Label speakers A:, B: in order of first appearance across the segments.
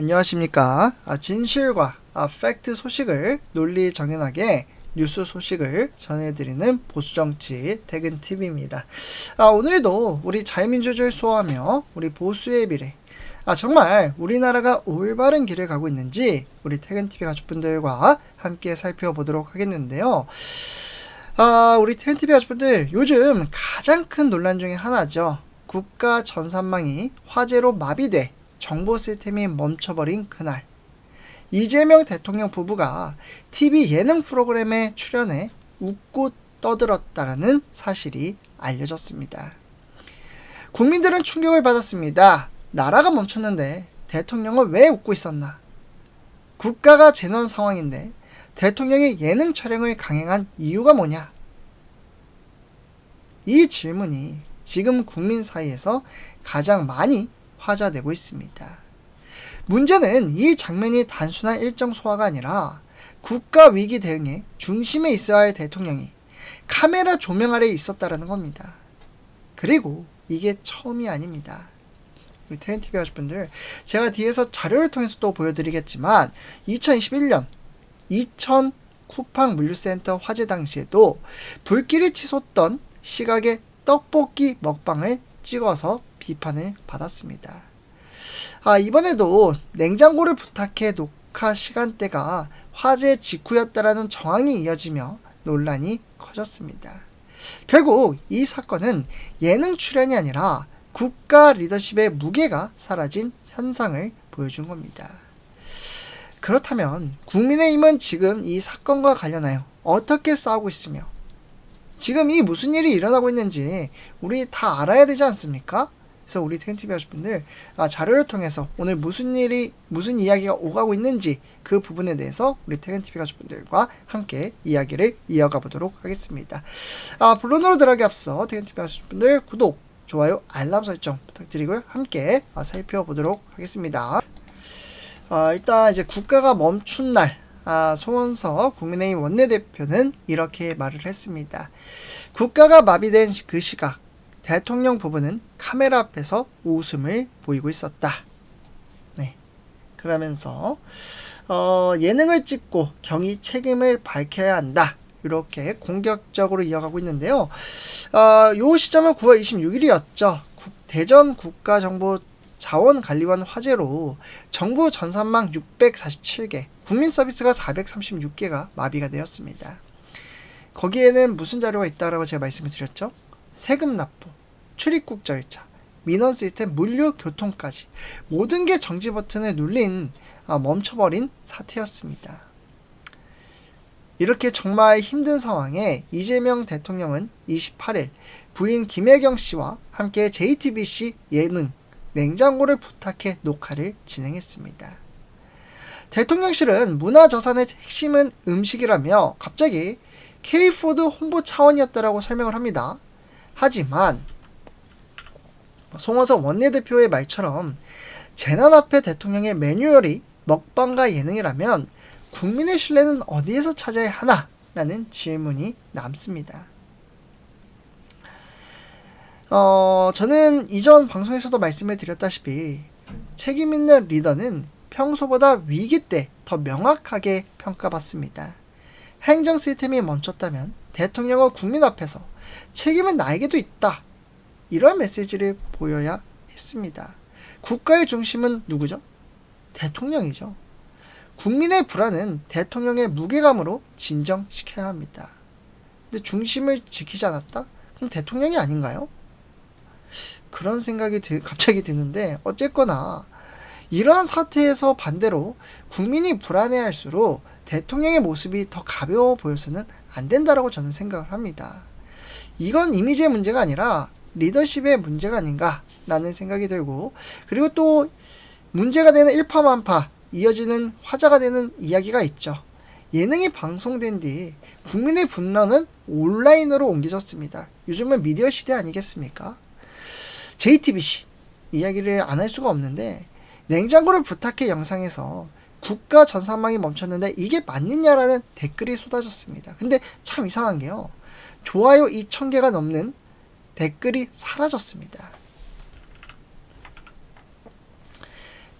A: 안녕하십니까. 아, 진실과 아, 팩트 소식을 논리 정연하게 뉴스 소식을 전해드리는 보수정치 퇴근TV입니다. 아, 오늘도 우리 자유민주주의를 수호하며 우리 보수의 미래, 아, 정말 우리나라가 올바른 길을 가고 있는지 우리 퇴근TV 가족분들과 함께 살펴보도록 하겠는데요. 아, 우리 텐TV 가족분들, 요즘 가장 큰 논란 중에 하나죠. 국가 전산망이 화재로 마비돼 정보 시스템이 멈춰버린 그날. 이재명 대통령 부부가 TV 예능 프로그램에 출연해 웃고 떠들었다라는 사실이 알려졌습니다. 국민들은 충격을 받았습니다. 나라가 멈췄는데 대통령은 왜 웃고 있었나? 국가가 재난 상황인데 대통령이 예능 촬영을 강행한 이유가 뭐냐? 이 질문이 지금 국민 사이에서 가장 많이 화제되고 있습니다. 문제는 이 장면이 단순한 일정 소화가 아니라 국가 위기 대응에 중심에 있어야 할 대통령이 카메라 조명 아래 있었다라는 겁니다. 그리고 이게 처음이 아닙니다. 우리 태연TV 하실 분들 제가 뒤에서 자료를 통해서 또 보여드리겠지만 2021년 2000 쿠팡 물류센터 화재 당시에도 불길이 치솟던 시각의 떡볶이 먹방을 찍어서 비판을 받았습니다. 아, 이번에도 냉장고를 부탁해 녹화 시간대가 화재 직후였다라는 정황이 이어지며 논란이 커졌습니다. 결국 이 사건은 예능 출연이 아니라 국가 리더십의 무게가 사라진 현상을 보여준 겁니다. 그렇다면 국민의힘은 지금 이 사건과 관련하여 어떻게 싸우고 있으며 지금 이 무슨 일이 일어나고 있는지 우리 다 알아야 되지 않습니까? 그래서 우리 텐티비 하실분들 아, 자료를 통해서 오늘 무슨 일이 무슨 이야기가 오가고 있는지 그 부분에 대해서 우리 퇴근TV 가족분들과 함께 이야기를 이어가 보도록 하겠습니다. 아, 본론으로 들어가기 앞서 퇴근TV 가족분들 구독, 좋아요, 알람 설정 부탁드리고요. 함께 아, 살펴보도록 하겠습니다. 아, 일단 이제 국가가 멈춘 날 아, 송원석 국민의힘 원내대표는 이렇게 말을 했습니다. 국가가 마비된 그 시각 대통령 부부는 카메라 앞에서 웃음을 보이고 있었다. 네. 그러면서 어, 예능을 찍고 경위 책임을 밝혀야 한다. 이렇게 공격적으로 이어가고 있는데요. 어, 요 시점은 9월 26일이었죠. 대전 국가정보 자원 관리원 화재로 정부 전산망 647개, 국민 서비스가 436개가 마비가 되었습니다. 거기에는 무슨 자료가 있다라고 제가 말씀을 드렸죠? 세금 납부, 출입국 절차, 민원 시스템, 물류, 교통까지 모든 게 정지 버튼을 눌린 아, 멈춰버린 사태였습니다. 이렇게 정말 힘든 상황에 이재명 대통령은 28일 부인 김혜경 씨와 함께 JTBC 예능 냉장고를 부탁해 녹화를 진행했습니다. 대통령실은 문화자산의 핵심은 음식이라며 갑자기 K푸드 홍보 차원이었다라고 설명을 합니다. 하지만 송호석 원내대표의 말처럼 재난 앞에 대통령의 매뉴얼이 먹방과 예능이라면 국민의 신뢰는 어디에서 찾아야 하나? 라는 질문이 남습니다. 어, 저는 이전 방송에서도 말씀을 드렸다시피 책임 있는 리더는 평소보다 위기 때 더 명확하게 평가받습니다. 행정 시스템이 멈췄다면 대통령은 국민 앞에서 책임은 나에게도 있다. 이런 메시지를 보여야 했습니다. 국가의 중심은 누구죠? 대통령이죠. 국민의 불안은 대통령의 무게감으로 진정시켜야 합니다. 근데 중심을 지키지 않았다? 그럼 대통령이 아닌가요? 그런 생각이 드, 갑자기 드는데 어쨌거나 이러한 사태에서 반대로 국민이 불안해할수록 대통령의 모습이 더 가벼워 보여서는 안 된다라고 저는 생각을 합니다. 이건 이미지의 문제가 아니라 리더십의 문제가 아닌가라는 생각이 들고 그리고 또 문제가 되는 일파만파 이어지는 화자가 되는 이야기가 있죠. 예능이 방송된 뒤 국민의 분노는 온라인으로 옮겨졌습니다. 요즘은 미디어 시대 아니겠습니까? JTBC 이야기를 안 할 수가 없는데 냉장고를 부탁해 영상에서 국가 전산망이 멈췄는데 이게 맞느냐라는 댓글이 쏟아졌습니다. 근데 참 이상한 게요. 좋아요 2,000개가 넘는 댓글이 사라졌습니다.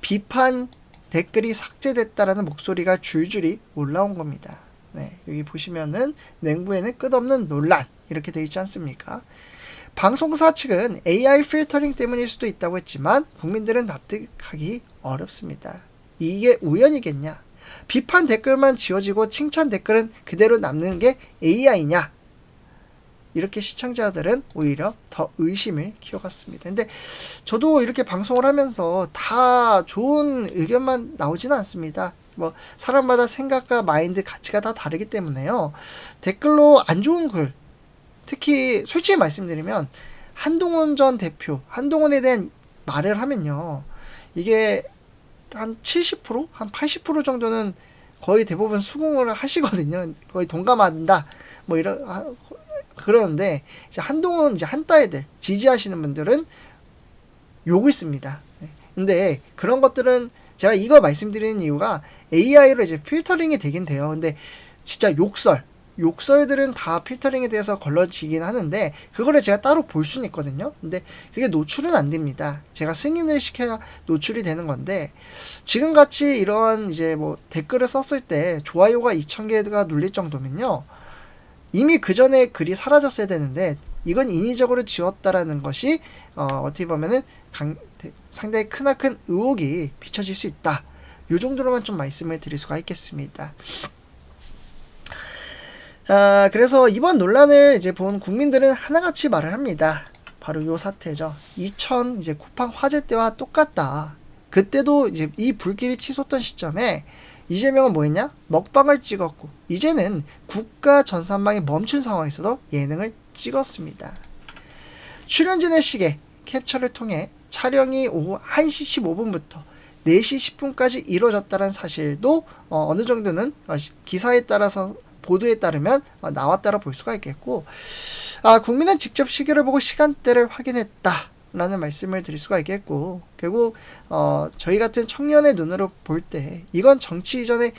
A: 비판 댓글이 삭제됐다라는 목소리가 줄줄이 올라온 겁니다. 네, 여기 보시면은 냉부에는 끝없는 논란 이렇게 돼 있지 않습니까? 방송사 측은 AI 필터링 때문일 수도 있다고 했지만 국민들은 납득하기 어렵습니다. 이게 우연이겠냐? 비판 댓글만 지워지고 칭찬 댓글은 그대로 남는 게 AI냐? 이렇게 시청자들은 오히려 더 의심을 키워갔습니다. 근데 저도 이렇게 방송을 하면서 다 좋은 의견만 나오지는 않습니다. 뭐 사람마다 생각과 마인드 가치가 다 다르기 때문에요. 댓글로 안 좋은 글 특히 솔직히 말씀드리면 한동훈 전 대표 한동훈에 대한 말을 하면요. 이게 한 70%? 한 80% 정도는 거의 대부분 수긍을 하시거든요. 거의 동감한다. 뭐 이런 아, 그러는데 이제 한동훈 이제 한따애들 지지하시는 분들은 욕을 씁니다. 네. 근데 그런 것들은 제가 이거 말씀드리는 이유가 AI로 이제 필터링이 되긴 돼요. 근데 진짜 욕설 욕설들은 다 필터링에 대해서 걸러지긴 하는데 그거를 제가 따로 볼 수는 있거든요. 근데 그게 노출은 안 됩니다. 제가 승인을 시켜야 노출이 되는 건데 지금 같이 이런 이제 뭐 댓글을 썼을 때 좋아요가 2,000개가 눌릴 정도면요. 이미 그 전에 글이 사라졌어야 되는데 이건 인위적으로 지웠다라는 것이 어, 어떻게 보면은 강, 상당히 크나큰 의혹이 비춰질 수 있다. 요 정도로만 좀 말씀을 드릴 수가 있겠습니다. 아, 그래서 이번 논란을 이제 본 국민들은 하나같이 말을 합니다. 바로 요 사태죠. 2000 이제 쿠팡 화재 때와 똑같다. 그때도 이제 이 불길이 치솟던 시점에 이재명은 뭐 했냐? 먹방을 찍었고 이제는 국가 전산망이 멈춘 상황에서도 예능을 찍었습니다. 출연진의 시계 캡처를 통해 촬영이 오후 1시 15분부터 4시 10분까지 이루어졌다는 사실도 어, 느 정도는 어, 기사에 따라서 보도에 따르면 어, 나왔다라 볼 수가 있겠고 아, 국민은 직접 시계를 보고 시간대를 확인했다. 라는 말씀을 드릴 수가 있겠고 결국 어, 저희 같은 청년의 눈으로 볼 때 이건 정치 이전에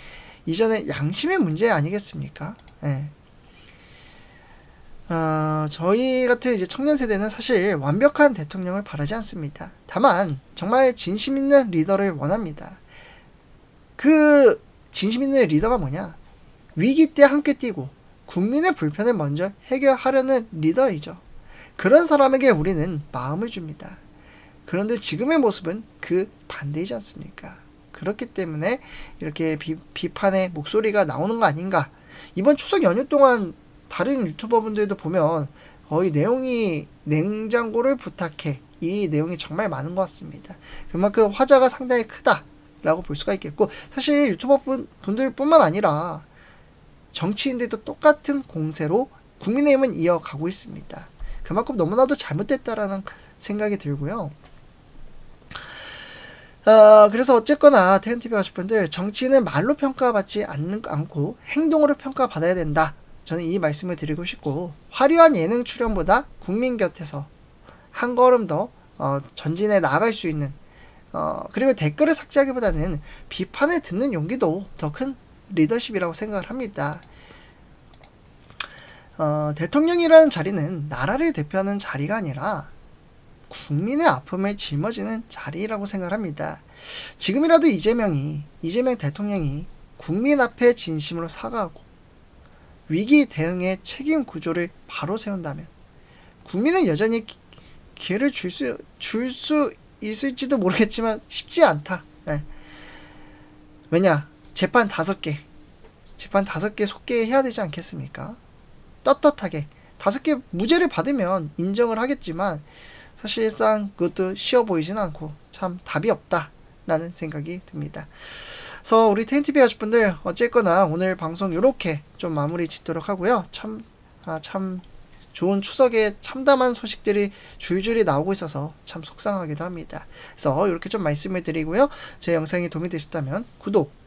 A: 이전에 양심의 문제 아니겠습니까? 예. 어, 저희 같은 이제 청년 세대는 사실 완벽한 대통령을 바라지 않습니다. 다만 정말 진심 있는 리더를 원합니다. 그 진심 있는 리더가 뭐냐? 위기 때 함께 뛰고 국민의 불편을 먼저 해결하려는 리더이죠. 그런 사람에게 우리는 마음을 줍니다. 그런데 지금의 모습은 그 반대이지 않습니까? 그렇기 때문에 이렇게 비, 비판의 목소리가 나오는 거 아닌가. 이번 추석 연휴 동안 다른 유튜버분들도 보면 거의 내용이 냉장고를 부탁해. 이 내용이 정말 많은 것 같습니다. 그만큼 화자가 상당히 크다라고 볼 수가 있겠고, 사실 유튜버 분들 뿐만 아니라 정치인들도 똑같은 공세로 국민의힘은 이어가고 있습니다. 그만큼 너무나도 잘못됐다라는 생각이 들고요. 어, 그래서 어쨌거나 태연TV 가족분들 정치인은 말로 평가받지 않는, 않고 행동으로 평가받아야 된다. 저는 이 말씀을 드리고 싶고 화려한 예능 출연보다 국민 곁에서 한 걸음 더 어, 전진해 나아갈 수 있는 어, 그리고 댓글을 삭제하기보다는 비판을 듣는 용기도 더 큰 리더십이라고 생각을 합니다. 어, 대통령이라는 자리는 나라를 대표하는 자리가 아니라 국민의 아픔을 짊어지는 자리라고 생각합니다. 지금이라도 이재명이 이재명 대통령이 국민 앞에 진심으로 사과하고 위기 대응의 책임 구조를 바로 세운다면 국민은 여전히 기회를 줄 수 줄 수 있을지도 모르겠지만 쉽지 않다. 네. 왜냐 재판 다섯 개, 재판 다섯 개 속개해야 되지 않겠습니까? 떳떳하게 다섯 개 무죄를 받으면 인정을 하겠지만 사실상 그것도 쉬워 보이진 않고 참 답이 없다라는 생각이 듭니다. 그래서 우리 텐티비 가족분들 어쨌거나 오늘 방송 이렇게 좀 마무리 짓도록 하고요. 참, 아, 참 좋은 추석에 참담한 소식들이 줄줄이 나오고 있어서 참 속상하기도 합니다. 그래서 이렇게 좀 말씀을 드리고요. 제 영상이 도움이 되셨다면 구독,